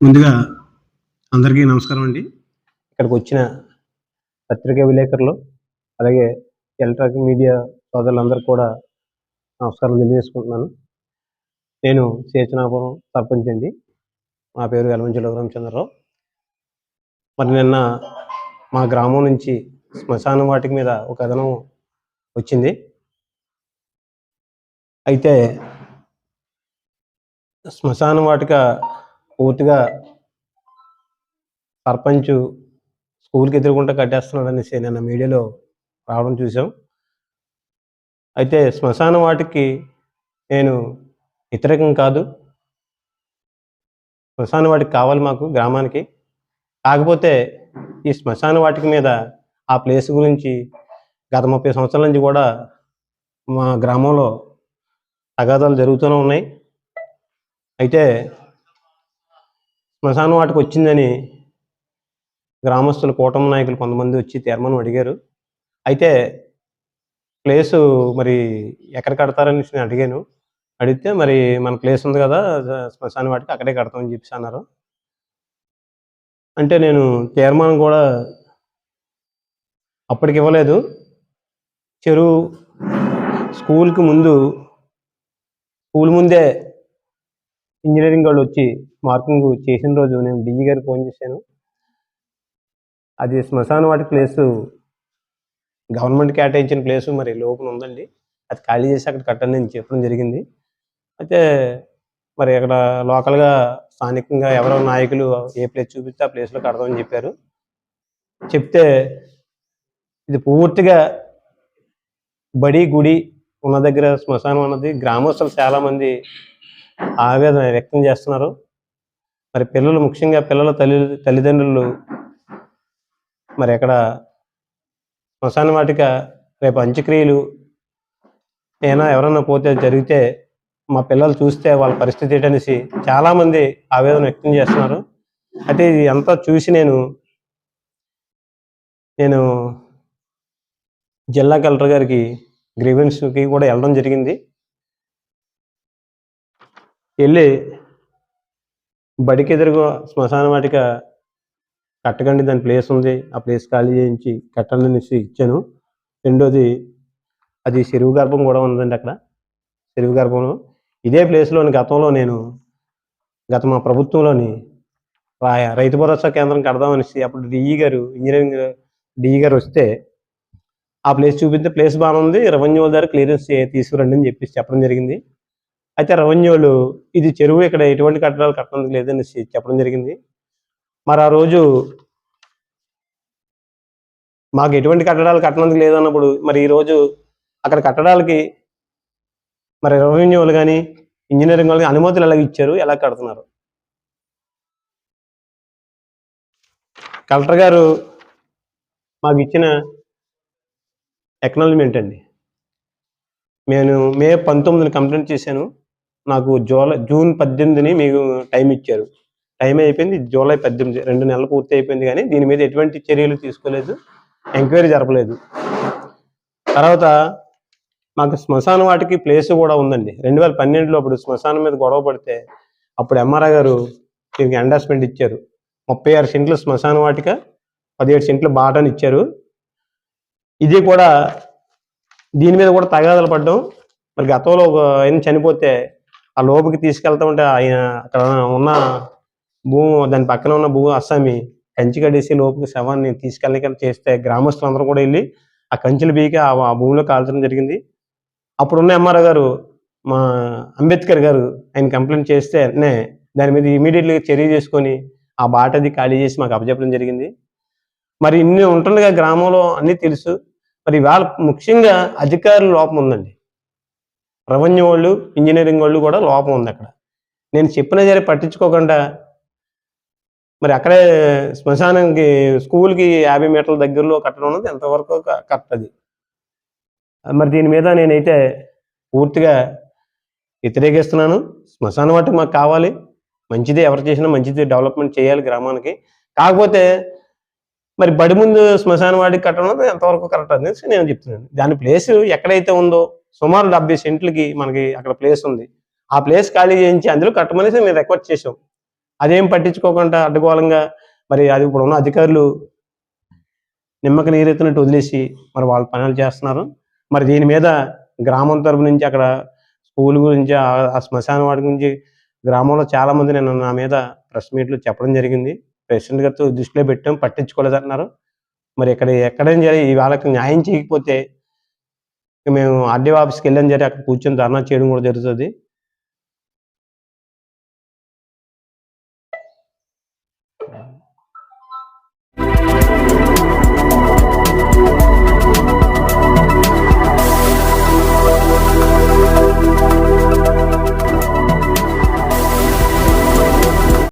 ముందుగా అందరికీ నమస్కారం అండి. ఇక్కడికి వచ్చిన పత్రికా విలేకరులు అలాగే ఎలక్ట్రానిక్ మీడియా సోదరులందరూ కూడా నమస్కారం తెలియజేసుకుంటున్నాను. నేను సేచనాపురం సర్పంచ్ అండి. నా పేరు ఎలమంచుల రామచంద్రరావు మరి నిన్న మా గ్రామం నుంచి శ్మశానం వాటిక మీద ఒక కథనం వచ్చింది. అయితే శ్మశాన వాటిక పూర్తిగా సర్పంచ్ స్కూల్కి ఎదురుకుంటా కట్టేస్తున్నాడు అనేసి నిన్న మీడియాలో రావడం చూసాం. అయితే శ్మశాన వాటికి నేను వ్యతిరేకం కాదు. శ్మశాన వాటికి కావాలి మాకు గ్రామానికి. కాకపోతే ఈ శ్మశాన వాటికి మీద ఆ ప్లేస్ గురించి గత ముప్పై సంవత్సరాల నుంచి కూడా మా గ్రామంలో తగాదాలు జరుగుతూనే ఉన్నాయి. అయితే శ్మశాన వాటికి వచ్చిందని గ్రామస్తులు కూటమి నాయకులు కొంతమంది వచ్చి తీర్మానం అడిగారు. అయితే ప్లేసు మరి ఎక్కడ కడతారని నేను అడిగాను. అడిగితే మరి మన ప్లేస్ ఉంది కదా శ్మశాన వాటికి అక్కడే కడతామని చెప్పేసి అన్నారు. అంటే నేను తీర్మానం కూడా అప్పటికి ఇవ్వలేదు. చెరువు స్కూల్కి ముందు స్కూల్ ముందే ఇంజనీరింగ్ వాళ్ళు వచ్చి మార్కింగ్ చేసిన రోజు నేను డిఈ గారికి ఫోన్ చేశాను. అది శ్మశాన వాటి ప్లేసు గవర్నమెంట్ కేటాయించిన ప్లేసు మరి లోపల ఉందండి. అది ఖాళీ చేసి అక్కడ కట్టండి నేను చెప్పడం జరిగింది. అయితే మరి అక్కడ లోకల్గా స్థానికంగా ఎవరో నాయకులు ఏ ప్లేస్ చూపిస్తే ఆ ప్లేస్లో కడదామని చెప్పారు. చెప్తే ఇది పూర్తిగా బడి గుడి ఉన్న దగ్గర శ్మశానం అన్నది గ్రామస్తులు చాలామంది ఆవేదన వ్యక్తం చేస్తున్నారు. మరి పిల్లలు ముఖ్యంగా పిల్లల తల్లి తల్లిదండ్రులు మరి అక్కడ శ్మశాన వాటిక రేపు అంత్యక్రియలు ఏమైనా ఎవరైనా పోతే జరిగితే మా పిల్లలు చూస్తే వాళ్ళ పరిస్థితి ఏంటనేసి చాలామంది ఆవేదన వ్యక్తం చేస్తున్నారు. అయితే ఇది అంతా చూసి నేను నేను జిల్లా కలెక్టర్ గారికి గ్రీవెన్స్కి కూడా వెళ్ళడం జరిగింది. వెళ్ళి బడికి ఎదురుగా శ్మశాన వాటిక కట్టకండి దాని ప్లేస్ ఉంది. ఆ ప్లేస్ ఖాళీ చేయించి కట్టాలని ఇచ్చాను. రెండోది అది చెరువు గర్భం కూడా ఉందండి అక్కడ. చెరువు గర్భంలో. ఇదే ప్లేస్లోని గతంలో నేను గత మా ప్రభుత్వంలోని రాయ రైతు భరోసా కేంద్రం కడదామనేసి అప్పుడు డిఈ గారు ఇంజనీరింగ్ డిఈ గారు వస్తే ఆ ప్లేస్ చూపిస్తే ప్లేస్ బాగుంది. రెవెన్యూ వాళ్ళ దగ్గర క్లియరెన్స్ తీసుకురండి అని చెప్పేసి చెప్పడం జరిగింది. అయితే రెవెన్యూలు ఇది చెరువు ఇక్కడ ఎటువంటి కట్టడాలు కట్టడం లేదని చెప్పడం జరిగింది. మరి ఆ రోజు మాకు ఎటువంటి కట్టడాలు కట్టనందుకు లేదన్నప్పుడు మరి ఈ రోజు అక్కడ కట్టడాలకి మరి రెవెన్యూ వాళ్ళు కానీ ఇంజనీరింగ్ వాళ్ళు అనుమతులు ఎలా ఇచ్చారు ఎలా కడుతున్నారు? కలెక్టర్ గారు మాకు ఇచ్చిన ఎక్నాలజ్మెంట్ అండి. నేను మే పంతొమ్మిదిని కంప్లైంట్ చేశాను. నాకు జూలై జూన్ పద్దెనిమిదిని మీకు టైం ఇచ్చారు. టైం అయిపోయింది జూలై పద్దెనిమిది రెండు నెలలు పూర్తి అయిపోయింది కానీ దీని మీద ఎటువంటి చర్యలు తీసుకోలేదు ఎంక్వైరీ జరపలేదు. తర్వాత మాకు శ్మశాన వాటికి ప్లేస్ కూడా ఉందండి. రెండు వేల పన్నెండులో అప్పుడు శ్మశానం మీద గొడవ పడితే అప్పుడు ఎంఆర్ఐ గారు దీనికి ఎండాస్మెంట్ ఇచ్చారు. ముప్పై ఆరు సెంట్లు శ్మశాన వాటిక పదిహేడు సెంట్లు బాటని ఇచ్చారు. ఇది కూడా దీని మీద కూడా తగాదలు పడ్డం. మరి గతంలో ఒక ఆయన చనిపోతే ఆ లోపుకి తీసుకెళ్తా ఉంటే ఆయన అక్కడ ఉన్న భూమి దాని పక్కన ఉన్న భూమి అస్సామి కంచి కడేసి లోపుకి శవాన్ని తీసుకెళ్ళక చేస్తే గ్రామస్తులందరూ కూడా వెళ్ళి ఆ కంచెలు బీకి ఆ భూమిలో కాల్చడం జరిగింది. అప్పుడున్న ఎంఆర్ఓ గారు మా అంబేద్కర్ గారు ఆయన కంప్లైంట్ చేస్తే నే దాని మీద ఇమీడియట్గా చర్య చేసుకొని ఆ బాటది ఖాళీ చేసి మాకు అప్పచెప్పడం జరిగింది. మరి ఇన్ని ఉంటుండగా గ్రామంలో అన్నీ తెలుసు. మరి వాళ్ళ ముఖ్యంగా అధికారుల లోపం ఉందండి. రెవెన్యూ వాళ్ళు ఇంజనీరింగ్ వాళ్ళు కూడా లోపం ఉంది అక్కడ. నేను చెప్పిన సరే పట్టించుకోకుండా మరి అక్కడే శ్మశానానికి స్కూల్కి యాభై మీటర్ల దగ్గరలో కట్టడం ఉన్నది ఎంతవరకు క- కరెక్ట్ అది. మరి దీని మీద నేనైతే పూర్తిగా వ్యతిరేకిస్తున్నాను. శ్మశాన వాటికి మాకు కావాలి. మంచిది ఎవరు చేసినా మంచిది డెవలప్మెంట్ చేయాలి గ్రామానికి. కాకపోతే మరి బడి ముందు శ్మశాన వాటికి కట్టడం ఎంతవరకు కరెక్ట్ అనేసి నేను చెప్తున్నాను. దాని ప్లేస్ ఎక్కడైతే ఉందో సుమారు డెబ్బై సెంట్లకి మనకి అక్కడ ప్లేస్ ఉంది. ఆ ప్లేస్ ఖాళీ చేయించి అందులో కట్టమనేసి మేము రిక్వెస్ట్ చేసాం అదేం పట్టించుకోకుండా అడ్డగోళంగా మరి అది ఇప్పుడు ఉన్న అధికారులు నిమ్మక నీరెత్తినట్టు వదిలేసి మరి వాళ్ళ పనులు చేస్తున్నారు. మరి దీని మీద గ్రామం తరపు నుంచి అక్కడ స్కూల్ గురించి ఆ శ్మశాన వాటి గురించి గ్రామంలో చాలామంది నేను నా మీద ప్రెస్ మీట్లు చెప్పడం జరిగింది. ప్రెసిడెంట్ గారితో దృష్టిలో పెట్టాం పట్టించుకోలేదు అంటున్నారు మరి ఇక్కడ ఎక్కడైనా జరిగి ఈ వాళ్ళకి న్యాయం చేయకపోతే మేము ఆర్డీఓ ఆఫీస్కి వెళ్ళాం జరిగి అక్కడ కూర్చొని ధర్నా చేయడం కూడా జరుగుతుంది.